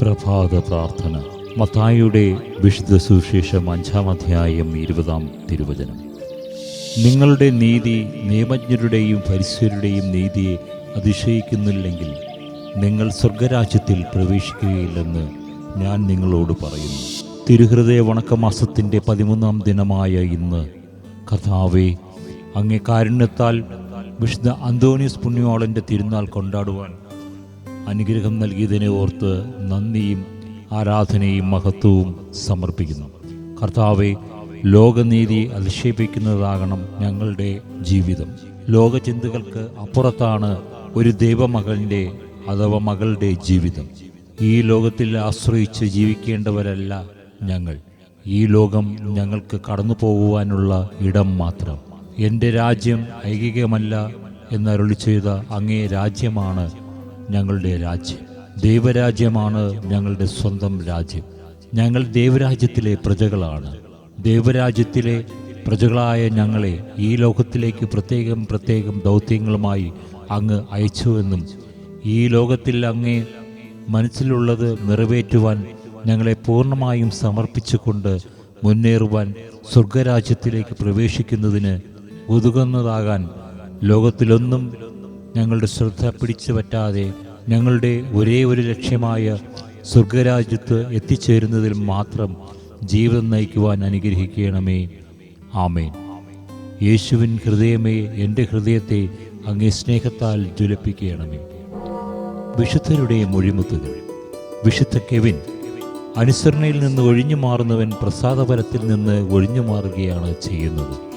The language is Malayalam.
പ്രഭാത പ്രാർത്ഥന. മത്തായിയുടെ വിശുദ്ധ സുവിശേഷം അഞ്ചാം അധ്യായം ഇരുപതാം തിരുവചനം. നിങ്ങളുടെ നീതി നിയമജ്ഞരുടെയും പരിസരുടെയും നീതിയെ അതിശയിക്കുന്നില്ലെങ്കിൽ നിങ്ങൾ സ്വർഗരാജ്യത്തിൽ പ്രവേശിക്കുകയില്ലെന്ന് ഞാൻ നിങ്ങളോട് പറയുന്നു. തിരുഹൃദയ വണക്കമാസത്തിന്റെ പതിമൂന്നാം ദിനമായ ഇന്ന് കഥാവേ അങ്ങേ കാരുണ്യത്താൽ വിശുദ്ധ അന്തോണിയസ് പുണ്യോളന്റെ തിരുനാൾ കൊണ്ടാടുവാൻ അനുഗ്രഹം നൽകിയതിനെ ഓർത്ത് നന്ദിയും ആരാധനയും മഹത്വവും സമർപ്പിക്കുന്നു. കർത്താവെ ലോകനീതി അധിക്ഷേപിക്കുന്നതാകണം ഞങ്ങളുടെ ജീവിതം. ലോകചിന്തകൾക്ക് അപ്പുറത്താണ് ഒരു ദൈവമകന്റെ അഥവാ മകളുടെ ജീവിതം. ഈ ലോകത്തിൽ ആശ്രയിച്ച് ജീവിക്കേണ്ടവരല്ല ഞങ്ങൾ. ഈ ലോകം ഞങ്ങൾക്ക് കടന്നു പോകുവാനുള്ള ഇടം മാത്രം. എന്റെ രാജ്യം ഐകികമല്ല എന്നരുളി ചെയ്ത അങ്ങേ രാജ്യമാണ് ഞങ്ങളുടെ രാജ്യം. ദൈവരാജ്യമാണ് ഞങ്ങളുടെ സ്വന്തം രാജ്യം. ഞങ്ങൾ ദൈവരാജ്യത്തിലെ പ്രജകളാണ്. ദൈവരാജ്യത്തിലെ പ്രജകളായ ഞങ്ങളെ ഈ ലോകത്തിലേക്ക് പ്രത്യേകം പ്രത്യേകം ദൗത്യങ്ങളുമായി അങ്ങ് അയച്ചുവെന്നും ഈ ലോകത്തിൽ അങ്ങേ മനസ്സിലുള്ളത് നിറവേറ്റുവാൻ ഞങ്ങളെ പൂർണമായും സമർപ്പിച്ചുകൊണ്ട് മുന്നേറുവാൻ സ്വർഗരാജ്യത്തിലേക്ക് പ്രവേശിക്കുന്നതിന് ഒതുകുന്നതാകാൻ ലോകത്തിലൊന്നും ഞങ്ങളുടെ ശ്രദ്ധ പിടിച്ചു പറ്റാതെ ഞങ്ങളുടെ ഒരേ ഒരു ലക്ഷ്യമായ സ്വർഗരാജ്യത്ത് എത്തിച്ചേരുന്നതിൽ മാത്രം ജീവിതം നയിക്കുവാൻ അനുഗ്രഹിക്കണമേ. ആമേൻ. യേശുവിൻ ഹൃദയമേ എന്റെ ഹൃദയത്തെ അങ്ങേ സ്നേഹത്താൽ ജ്വലിപ്പിക്കണമേ. വിശുദ്ധരുടെ മൊഴിമുത്തുകൾ. വിശുദ്ധ കെവിൻ അനുസരണയിൽ നിന്ന് ഒഴിഞ്ഞു മാറുന്നവൻ പ്രസാദപരത്തിൽ നിന്ന് ഒഴിഞ്ഞു മാറുകയാണ് ചെയ്യുന്നത്.